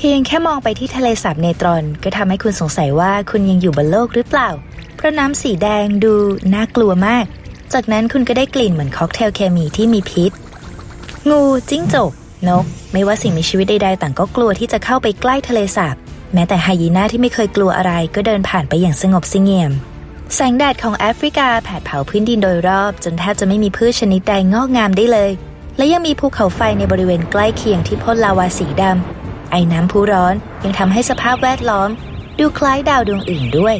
เพียงแค่มองไปที่ทะเลสาบเนตรอน ก็ทำให้คุณสงสัยว่าคุณยังอยู่บนโลกหรือเปล่า เพราะน้ำสีแดงดูน่ากลัวมาก จากนั้นคุณก็ได้กลิ่นเหมือนค็อกเทลเคมีที่มีพิษ งูจิ้งจก นก ไม่ว่าสิ่งมีชีวิตใดๆ ต่างก็กลัวที่จะเข้าไปใกล้ทะเลสาบ แม้แต่ไฮยีน่าที่ไม่เคยกลัวอะไรก็เดินผ่านไปอย่างสงบเสงี่ยม แสงแดดของแอฟริกาแผดเผาพื้นดินโดยรอบ จนแทบจะไม่มีพืชชนิดใดงอกงามได้เลย และยังมีภูเขาไฟในบริเวณใกล้เคียงที่พ่นลาวาสีดำ ไอ้น้ำพุร้อนยังทำให้สภาพแวดล้อม ดูคล้ายดาวดวงอื่นด้วย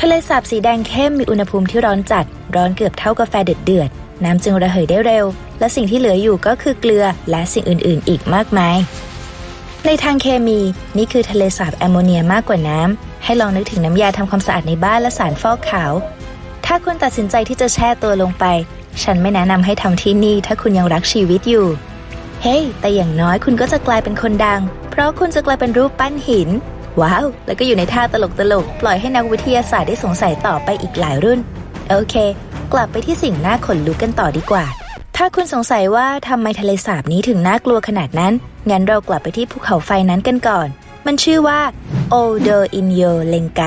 ทะเลสาบสีแดงเข้มมีอุณหภูมิที่ร้อนจัด ร้อนเกือบเท่ากาแฟเดือดเดือดๆน้ำจึงระเหยได้เร็ว และสิ่งที่เหลืออยู่ก็คือเกลือและสิ่งอื่น ๆ อีกมากมาย ในทางเคมี นี่คือทะเลสาบแอมโมเนียมากกว่าน้ำ ให้ลองนึกถึงน้ำยาทำความสะอาดในบ้านและสารฟอกขาว ถ้าคุณตัดสินใจที่จะแช่ตัวลงไป ฉันไม่แนะนำให้ทำที่นี่ถ้าคุณยังรักชีวิตอยู่ เฮ้แต่อย่างน้อยคุณก็จะกลายเป็นคนดัง เพราะคุณจะกลายเป็นรูปปั้นหิน ว้าว แล้วก็อยู่ในท่าตลกตลกๆปล่อยให้นักวิทยาศาสตร์ได้สงสัยต่อไปอีกหลายรุ่น โอเค กลับไปที่สิ่งน่าขนลุกกันต่อดีกว่า ถ้าคุณสงสัยว่าทำไมทะเลสาบนี้ถึงน่ากลัวขนาดนั้น งั้นเรากลับไปที่ภูเขาไฟนั้นกันก่อน มันชื่อว่าโอเดอินโยเลงไก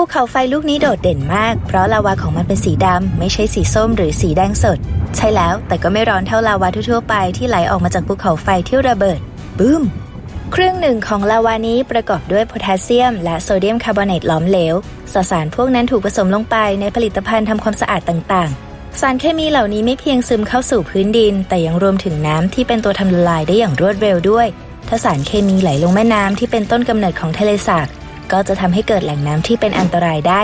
ภูเขาไฟลูกนี้โดดเด่นมาก เพราะลาวาของมันเป็นสีดำ ไม่ใช่สีส้มหรือสีแดงสด ใช่แล้ว แต่ก็ไม่ร้อนเท่าลาวาทั่วๆไปที่ไหลออกมาจากภูเขาไฟที่ระเบิดบูมครึ่งหนึ่งของลาวานี้ประกอบด้วยโพแทสเซียม และโซเดียมคาร์บอเนตหลอมเหลวสสารพวกนั้นถูกผสมลงไปในผลิตภัณฑ์ทำความสะอาดต่างๆ สารเคมีเหล่านี้ไม่เพียงซึมเข้าสู่พื้นดิน แต่ยังรวมถึงน้ำที่เป็นตัวทำละลายได้อย่างรวดเร็วด้วย ถ้าสารเคมีไหลลงแม่น้ำที่เป็นต้นกำเนิดของทะเลสาบ ก็จะทำให้เกิดแหล่งน้ำที่เป็นอันตรายได้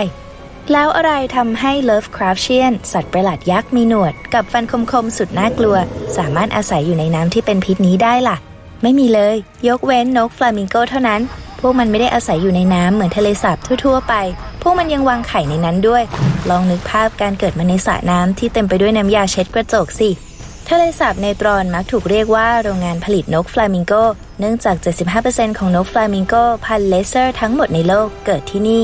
แล้วอะไรทำให้ Lovecraftian สัตว์ประหลาดยักษ์มีหนวด กับฟันคมๆสุดน่ากลัว สามารถอาศัยอยู่ในน้ำที่เป็นพิษนี้ได้ล่ะ ไม่มีเลย ยกเว้นนกฟลามิงโกเท่านั้น พวกมันไม่ได้อาศัยอยู่ในน้ำเหมือนทะเลสาบทั่วๆไป พวกมันยังวางไข่ในนั้นด้วย ลองนึกภาพการเกิดมาในสระน้ำที่เต็มไปด้วยน้ำยาเช็ดกระจกสิทะเลสาบเนตรอนมักถูกเรียกว่าโรงงานผลิตนกฟลามิงโก เนื่องจาก 75%ของนกฟลามิงโกพันเลเซอร์ทั้งหมดในโลกเกิดที่นี่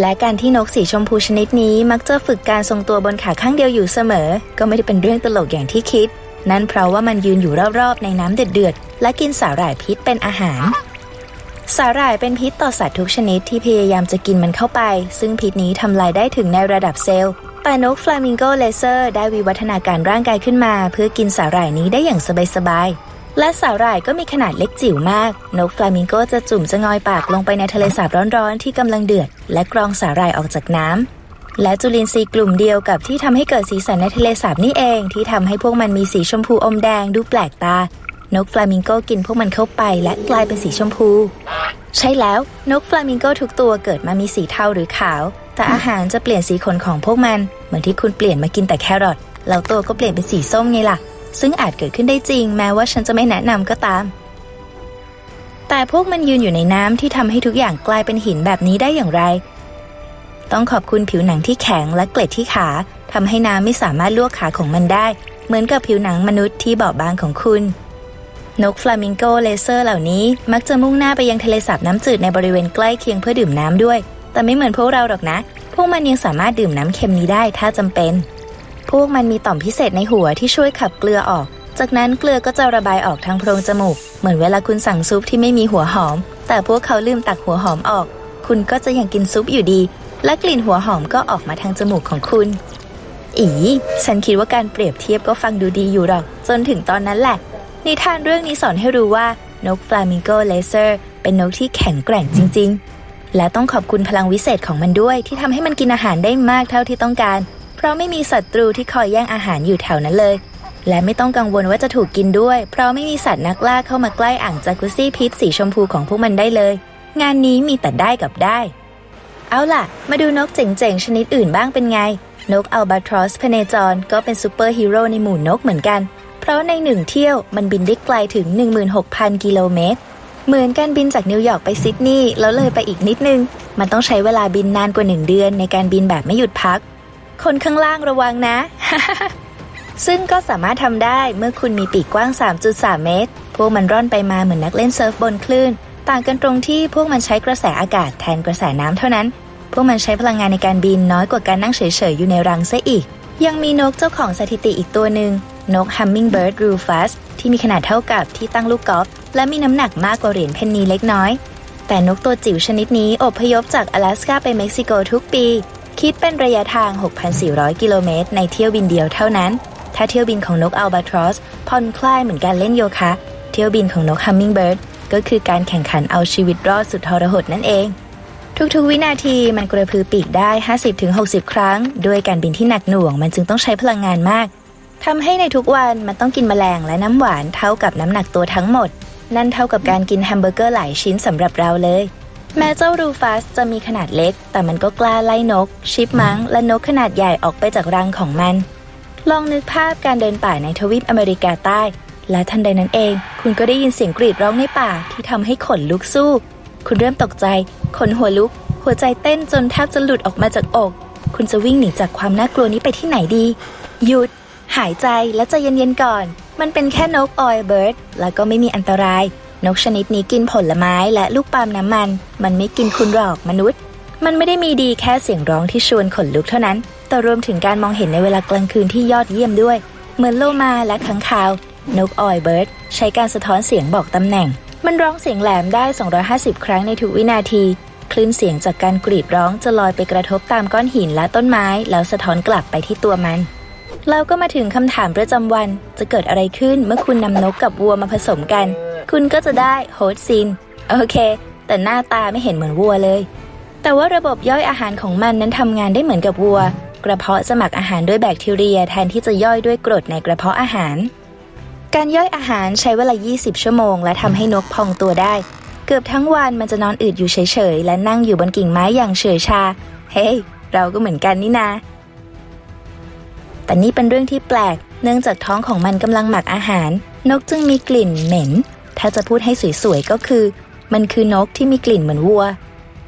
และการที่นกสีชมพูชนิดนี้มักจะฝึกการทรงตัวบนขาข้างเดียวอยู่เสมอ ก็ไม่ได้เป็นเรื่องตลกอย่างที่คิด นั่นเพราะว่ามันยืนอยู่รอบๆในน้ำเดือดๆและกินสาหร่ายพิษเป็นอาหารสาหร่ายเป็นพิษต่อสัตว์ทุกชนิดที่พยายามจะกินมันเข้าไป ซึ่งพิษนี้ทำลายได้ถึงในระดับเซลล์แต่นกฟลามิงโกเลเซอร์ได้วิวัฒนาการร่างกายขึ้นมา เพื่อกินสาหร่ายนี้ได้อย่างสบายๆ และสาหร่ายก็มีขนาดเล็กจิ๋วมาก นกฟลามิงโกจะจุ่มจะงอยปากลงไปในทะเลสาบร้อนๆ ที่กำลังเดือด และกรองสาหร่ายออกจากน้ำ และจุลินทรีย์กลุ่มเดียวกับที่ทำให้เกิดสีสันในทะเลสาบนี่เอง ที่ทำให้พวกมันมีสีชมพูอมแดงดูแปลกตา นกฟลามิงโกกินพวกมันเข้าไปและกลายเป็นสีชมพู ใช่แล้ว นกฟลามิงโกทุกตัวเกิดมามีสีเทาหรือขาว แต่อาหารจะเปลี่ยนสีขนของพวกมัน เหมือนที่คุณเปลี่ยนมากินแต่แครอทแล้วตัวก็เปลี่ยนเป็นสีส้มไงล่ะ ซึ่งอาจเกิดขึ้นได้จริง แม้ว่าฉันจะไม่แนะนำก็ตาม แต่พวกมันยืนอยู่ในน้ำที่ทำให้ทุกอย่างกลายเป็นหินแบบนี้ได้อย่างไร ต้องขอบคุณผิวหนังที่แข็งและเกล็ดที่ขาทำให้น้ำไม่สามารถลวกขาของมันได้ เหมือนกับผิวหนังมนุษย์ที่บอบบางของคุณนกฟลามิงโกเลเซอร์เหล่านี้มักจะมุ่งหน้าไปยังทะเลสาบน้ำจืดในบริเวณใกล้เคียงเพื่อดื่มน้ำด้วย แต่ไม่เหมือนพวกเราหรอกนะ พวกมันยังสามารถดื่มน้ำเค็มนี้ได้ถ้าจำเป็น พวกมันมีต่อมพิเศษในหัวที่ช่วยขับเกลือออก จากนั้นเกลือก็จะระบายออกทางโพรงจมูก เหมือนเวลาคุณสั่งซุปที่ไม่มีหัวหอม แต่พวกเขาลืมตักหัวหอมออก คุณก็จะยังกินซุปอยู่ดี และกลิ่นหัวหอมก็ออกมาทางจมูกของคุณ อีฉันคิดว่าการเปรียบเทียบก็ฟังดูดีอยู่หรอก จนถึงตอนนั้นแหละ นิทานเรื่องนี้สอนให้รู้ว่านกฟลามิงโกเลเซอร์เป็นนกที่แข็งแกร่งจริง ๆ และต้องขอบคุณพลังวิเศษของมันด้วยที่ทำให้มันกินอาหารได้มากเท่าที่ต้องการ ราะไม่มีศัตรูที่คอยแย่งอาหารอยู่แถวนั้นเลย และไม่ต้องกังวลว่าจะถูกกินด้วย เพราะไม่มีสัตว์นักล่าเข้ามาใกล้อ่างจากุซี่พิษสีชมพูของพวกมันได้เลย งานนี้มีแต่ได้กับได้ เอาล่ะ มาดูนกเจ๋งๆ ชนิดอื่นบ้างเป็นไง นกอัลบาทรอสพเนจรก็เป็นซูเปอร์ฮีโร่ในหมู่นกเหมือนกัน เพราะในหนึ่งเที่ยวมันบินได้ไกลถึง 16,000 กิโลเมตรเหมือนการบินจากนิวยอร์กไปซิดนีย์แล้วเลยไปอีกนิดนึง มันต้องใช้เวลาบินนานกว่า 1 เดือนในการบินแบบไม่หยุดพัก คนข้างล่างระวังนะ ซึ่งก็สามารถทำได้เมื่อคุณมีปีกกว้าง 3.3 เมตร พวกมันร่อนไปมาเหมือนนักเล่นเซิร์ฟบนคลื่น ต่างกันตรงที่พวกมันใช้กระแสอากาศแทนกระแสน้ำเท่านั้น พวกมันใช้พลังงานในการบินน้อยกว่าการนั่งเฉยๆ อยู่ในรังซะอีก ยังมีนกเจ้าของสถิติอีกตัวหนึ่งนก Hummingbird rufus ที่มีขนาดเท่ากับที่ตั้งลูกกอล์ฟและมีน้ำหนักมากกว่าเหรียญเพนนีเล็กน้อย แต่นกตัวจิ๋วชนิดนี้อพยพจาก阿拉สกาไปเม็กซิโกทุกปี คิดเป็นระยะทาง 6,400 กิโลเมตร ในเที่ยวบินเดียวเท่านั้น ถ้าเที่ยวบินของนกอัลบาทรอสผ่อนคลายเหมือนการเล่นโยคะ เที่ยวบินของนกฮัมมิงเบิร์ดก็คือการแข่งขันเอาชีวิตรอดสุดทรหดนั่นเอง ทุกๆ วินาทีมันกระพือปีกได้ 50-60 ครั้ง ด้วยการบินที่หนักหน่วงมันจึงต้องใช้พลังงานมากทำให้ในทุกวันมันต้องกินแมลงและน้ำหวานเท่ากับน้ำหนักตัวทั้งหมด นั่นเท่ากับการกินแฮมเบอร์เกอร์หลายชิ้นสำหรับเราเลย แม้เจ้ารูฟัสจะมีขนาดเล็ก แต่มันก็กล้าไล่นก ชิปมังและนกขนาดใหญ่ออกไปจากรังของมัน ลองนึกภาพการเดินป่าในทวีปอเมริกาใต้ และทันใดนั้นเอง คุณก็ได้ยินเสียงกรีดร้องในป่าที่ทำให้ขนลุกสู้ คุณเริ่มตกใจ ขนหัวลุก หัวใจเต้นจนแทบจะหลุดออกมาจากอก คุณจะวิ่งหนีจากความน่ากลัวนี้ไปที่ไหนดี หยุด หายใจและใจเย็นๆก่อน มันเป็นแค่นกออยเบิร์ด แล้วก็ไม่มีอันตราย นกชนิดนี้กินผลไม้และลูกปาล์มน้ำมัน มันไม่กินคุณหรอกมนุษย์ มันไม่ได้มีดีแค่เสียงร้องที่ชวนขนลุกเท่านั้น แต่รวมถึงการมองเห็นในเวลากลางคืนที่ยอดเยี่ยมด้วย เหมือนโลมาและขังคาว นกออยเบิร์ดใช้การสะท้อนเสียงบอกตำแหน่ง มันร้องเสียงแหลมได้ 250 ครั้งในทุกวินาที คลื่นเสียงจากการกรีดร้องจะลอยไปกระทบตามก้อนหินและต้นไม้ แล้วสะท้อนกลับไปที่ตัวมันแล้วก็มาถึงคำถามประจำวัน จะเกิดอะไรขึ้นเมื่อคุณนำนกกับวัวมาผสมกัน คุณก็จะได้โฮสซิน โอเค แต่หน้าตาไม่เห็นเหมือนวัวเลย แต่ว่าระบบย่อยอาหารของมันนั้นทำงานได้เหมือนกับวัว กระเพาะจะหมักอาหารด้วยแบคทีเรีย แทนที่จะย่อยด้วยกรดในกระเพาะอาหาร การย่อยอาหารใช้เวลา 20 ชั่วโมง และทำให้นกพองตัวได้ เกือบทั้งวันมันจะนอนอืดอยู่เฉยๆ และนั่งอยู่บนกิ่งไม้อย่างเฉยชา เฮ้ย เราก็เหมือนกันนี่นาแต่นี่เป็นเรื่องที่แปลก เนื่องจากท้องของมันกำลังหมักอาหาร นกจึงมีกลิ่นเหม็น ถ้าจะพูดให้สวยๆก็คือ มันคือนกที่มีกลิ่นเหมือนวัว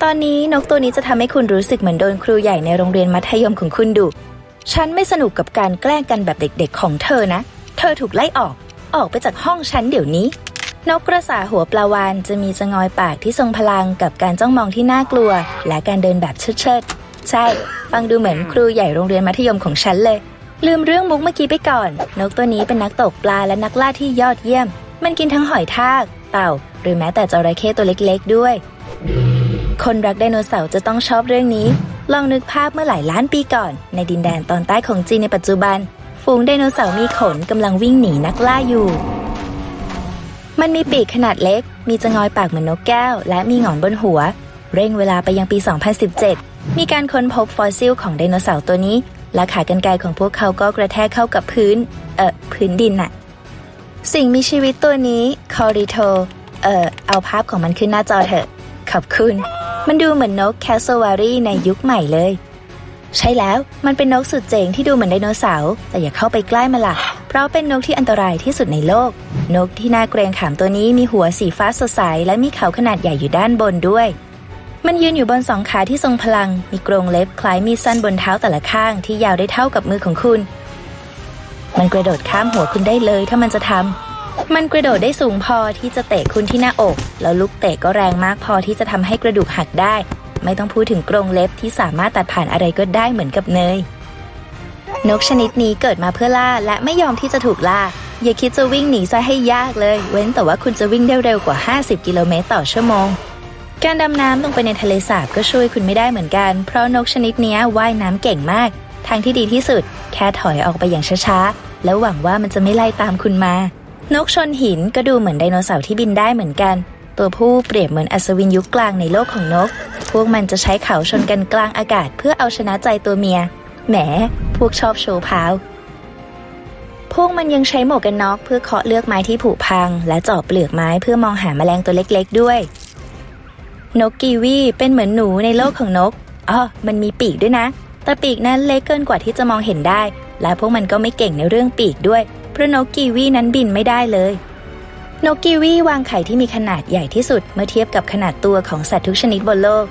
ตอนนี้นกตัวนี้จะทำให้คุณรู้สึกเหมือนโดนครูใหญ่ในโรงเรียนมัธยมของคุณดุฉันไม่สนุกกับการแกล้งกันแบบเด็กๆของเธอนะ เธอถูกไล่ออก ออกไปจากห้องฉันเดี๋ยวนี้ นกกระสาหัวปลาวานจะมีจงอยปากที่ทรงพลังกับการจ้องมองที่น่ากลัว และการเดินแบบเชิดๆ ใช่ ฟังดูเหมือนครูใหญ่โรงเรียนมัธยมของฉันเลย ลืมเรื่องมุกเมื่อกี้ไปก่อน นกตัวนี้เป็นนักตกปลาและนักล่าที่ยอดเยี่ยม มันกินทั้งหอยทาก เต่า หรือแม้แต่จระเข้ตัวเล็กๆด้วย คนรักไดโนเสาร์จะต้องชอบเรื่องนี้ ลองนึกภาพเมื่อหลายล้านปีก่อน ในดินแดนตอนใต้ของจีนในปัจจุบัน ฝูงไดโนเสาร์มีขนกำลังวิ่งหนีนักล่าอยู่ มันมีปีกขนาดเล็ก มีจงอยปากเหมือนนกแก้ว และมีหงอนบนหัว เร่งเวลาไปยังปี 2017 มีการค้นพบฟอสซิลของไดโนเสาร์ตัวนี้และขากรรไกรของพวกเขาก็กระแทกเข้ากับพื้น เอ่อ พื้นดินน่ะ สิ่งมีชีวิตตัวนี้คอริโทเอ่อ เอาภาพของมันขึ้นหน้าจอเถอะ ขอบคุณ มันดูเหมือนนกแคสโซวารีในยุคใหม่เลย ใช่แล้ว มันเป็นนกสุดเจ๋งที่ดูเหมือนไดโนเสาร์ แต่อย่าเข้าไปใกล้มันล่ะ เพราะเป็นนกที่อันตรายที่สุดในโลก นกที่น่าเกรงขามตัวนี้มีหัวสีฟ้าสดใส และมีเขาขนาดใหญ่อยู่ด้านบนด้วย มันยืนอยู่บนสองขาที่ทรงพลัง มีกรงเล็บคล้ายมีสั้นบนเท้าแต่ละข้างที่ยาวได้เท่ากับมือของคุณ มันกระโดดข้ามหัวคุณได้เลยถ้ามันจะทำ มันกระโดดได้สูงพอที่จะเตะคุณที่หน้าอก แล้วลูกเตะก็แรงมากพอที่จะทำให้กระดูกหักได้ ไม่ต้องพูดถึงกรงเล็บที่สามารถตัดผ่านอะไรก็ได้เหมือนกับเนย นกชนิดนี้เกิดมาเพื่อล่าและไม่ยอมที่จะถูกล่า อย่าคิดจะวิ่งหนีซะให้ยากเลย เว้นแต่ว่าคุณจะวิ่งได้เร็วกว่า 50 กิโลเมตรต่อชั่วโมงการดำน้ำลงไปในทะเลสาบก็ช่วยคุณไม่ได้เหมือนกัน เพราะนกชนิดนี้ว่ายน้ำเก่งมาก ทางที่ดีที่สุด แค่ถอยออกไปอย่างช้าๆ แล้วหวังว่ามันจะไม่ไล่ตามคุณมา นกชนหินก็ดูเหมือนไดโนเสาร์ที่บินได้เหมือนกัน ตัวผู้เปรียบเหมือนอัศวินยุคกลางในโลกของนก พวกมันจะใช้เขาชนกันกลางอากาศเพื่อเอาชนะใจตัวเมีย แหม พวกชอบโชว์พาวพวกมันยังใช้หมวกกันน็อกเพื่อเคาะเลือกไม้ที่ผุพัง และเจาะเปลือกไม้เพื่อมองหาแมลงตัวเล็กๆด้วย นกกีวีเป็นเหมือนหนูในโลกของนกอ๋อมันมีปีกด้วยนะ แต่ปีกนั้นเล็กเกินกว่าที่จะมองเห็นได้ และพวกมันก็ไม่เก่งในเรื่องปีกด้วย เพราะนกกีวีนั้นบินไม่ได้เลย นกกีวีวางไข่ที่มีขนาดใหญ่ที่สุดเมื่อเทียบกับขนาดตัวของสัตว์ทุกชนิดบนโลก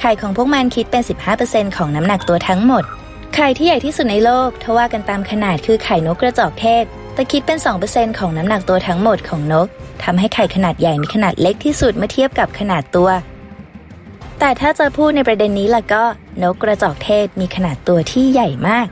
ไข่ของพวกมันคิดเป็น 15%ของน้ำหนักตัวทั้งหมด ไข่ที่ใหญ่ที่สุดในโลกถ้าว่ากันตามขนาดคือไข่นกกระจอกเทศ แต่คิดเป็น 2%ของน้ำหนักตัวทั้งหมดของนกทำให้ไข่ขนาดใหญ่มีขนาดเล็กที่สุดเมื่อเทียบกับขนาดตัว แต่ถ้าจะพูดในประเด็นนี้ล่ะก็นกกระจอกเทศมีขนาดตัวที่ใหญ่มาก